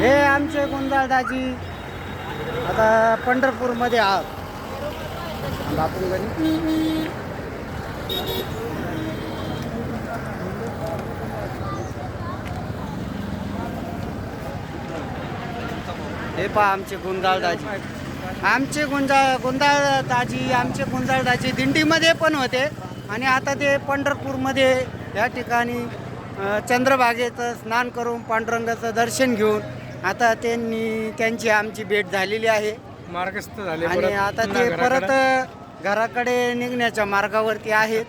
हे आमचे गोंधळदाजी आता पंढरपूरमध्ये आहात. बापून घरी हे पहा आमचे गुंजाळदाजी आमचे गुंजाळ गुंजाळदाजी आमचे गुंजाळदाजी दिंडीमध्ये पण होते. आणि आता ते पंढरपूरमध्ये या ठिकाणी चंद्रभागेचं स्नान करून पांडुरंगाचं दर्शन घेऊन आता त्यांनी त्यांची आमची भेट झालेली आहे. मार्गस्थ झाले आणि परत आता पुन्हा ते घराकडं. परत घराकडे निघण्याच्या मार्गावरती आहेत.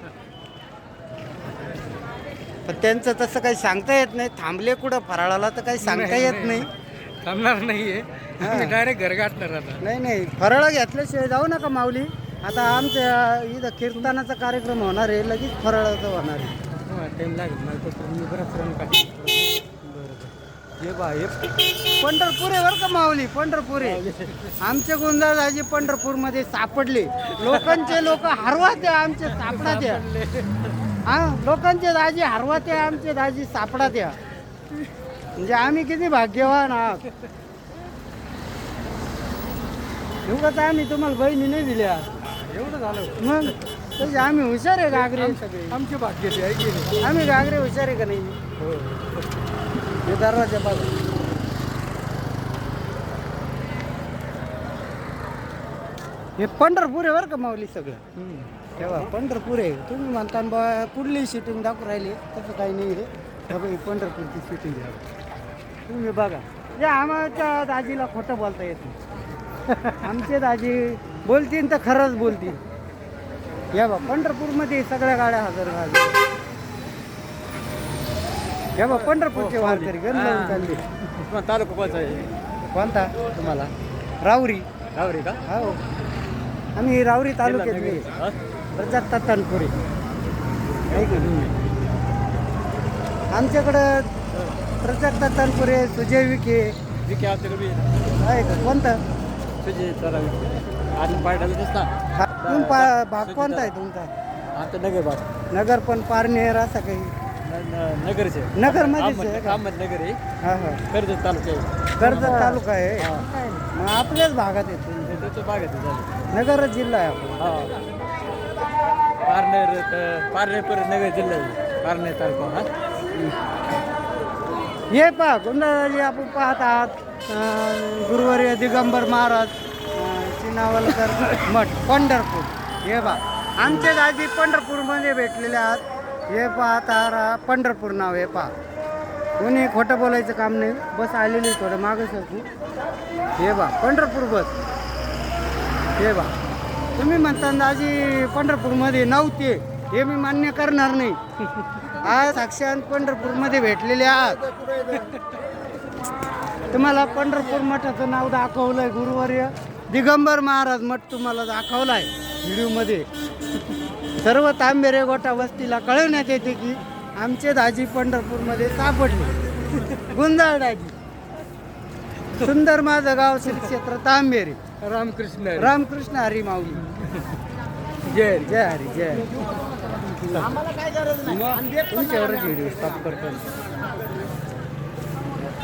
पण त्यांचं तसं काही सांगता येत नाही. थांबले कुठं? फराळाला तर काही सांगता नाही, येत नाही. नाही. थांबणार नाहीये. हा. आम्ही डायरेक्ट घर गाठणार आता. नाही नाही. फराळ घेतल्याशिवाय जाऊ नका माऊली. आता आमच्या इथं कीर्तनाचा कार्यक्रम होणार आहे. लगेच फराळाचं होणार आहे. लागेल. मला तसं मी बराच रन काय हे बा हे पंढरपूर आहे बरं का माऊली पंढरपूर आहे. आमचे गोंधळदाजी पंढरपूरमध्ये सापडले. लोकांचे लोक हरवा ते आमचे सापडा द्या हा लोकांचे दाजी हरवा ते आमचे दाजी सापडा द्या म्हणजे आम्ही किती भाग्यवान आहात. एवढंच आम्ही तुम्हाला बहिणी नाही दिल्या एवढं झालं. मग तसे आम्ही हुशार आहे गागरे. आमचे भाग्य ते आहे की नाही आम्ही गागरे हुशार आहे का नाही? हो. हे दरवाजा बघा. हे पंढरपूर आहे बरं का माऊली सगळं? तेव्हा पंढरपूर आहे. तुम्ही म्हणता बा कुठली शूटिंग दाखवून राहिली तसं काही नाही रे. बघ पंढरपूरची शूटिंग आहे. तुम्ही बघा. या आमच्या दाजीला खोटं बोलता येत नाही. आमचे दाजी बोलतील तर खरंच बोलतील. या बा पंढरपूरमध्ये सगळ्या गाड्या हजर झाल्या बा पंढरपूरचे वारकरी गण लावून चालले. तालुका कोणता आहे? कोणता? तुम्हाला? राऊरी गावरी का? हो. आम्ही राऊरी तालुक्यातले प्रजाता तनपुरे आहे की? नाही? आमच्याकडं प्रजाता तनपुरे सुजय विखे. विके आमच्याकडे आहे का? कोणतं? तुझे जरा आणि दिसता हा, तुम्ही पा- भाग कोणता आहे तुमचा? आता नगर बाग नगर पण पारनेर असं काही. नगरचे. का? अहमदनगर आहे. हा हा. कर्जत तालुका आहे. कर्जत तालुका आहे. मग आपल्याच भागात येतो ते त्याचं बाग आहे ते झालं. नगर जिल्हा आहे आपला. हा. पारनेर पारनेर पर नगर जिल्हा आहे. पारनेर तालुका हा. हे पहा गोंधळाजी आपण पाहत आहात. अं, गुरुवर्य दिगंबर महाराज चिनावलकर मठ पंढरपूर. हे पहा. आमचे दाजी पंढरपूरमध्ये भेटलेले आहात. हे पाहत तारा पंढरपूर नाव हे पहा. कोणी खोटं बोलायचं काम नाही. बस आलेली थोडं मागं शकू हे बा पंढरपूर बस. हे बा. तुम्ही म्हणता दाजी पंढरपूरमध्ये नव्हते. हे मी मान्य करणार नाही. आज साक्षात पंढरपूरमध्ये भेटलेले आहात. तुम्हाला पंढरपूर मठाचं नाव दाखवलंय गुरुवार्य दिगंबर महाराज मठ तुम्हाला दाखवलाय व्हिडिओमध्ये. सर्व तांबेरे गोटा वस्तीला कळवण्यात येते की आमचे दाजी पंढरपूरमध्ये सापडले. गुंजाळ दाजी. सुंदर माझं गाव श्री क्षेत्र तांबेरे. रामकृष्ण रामकृष्ण हरी माऊली. जय जय हरी जय तुमच्यावरच व्हिडिओ स्टॉप करतो.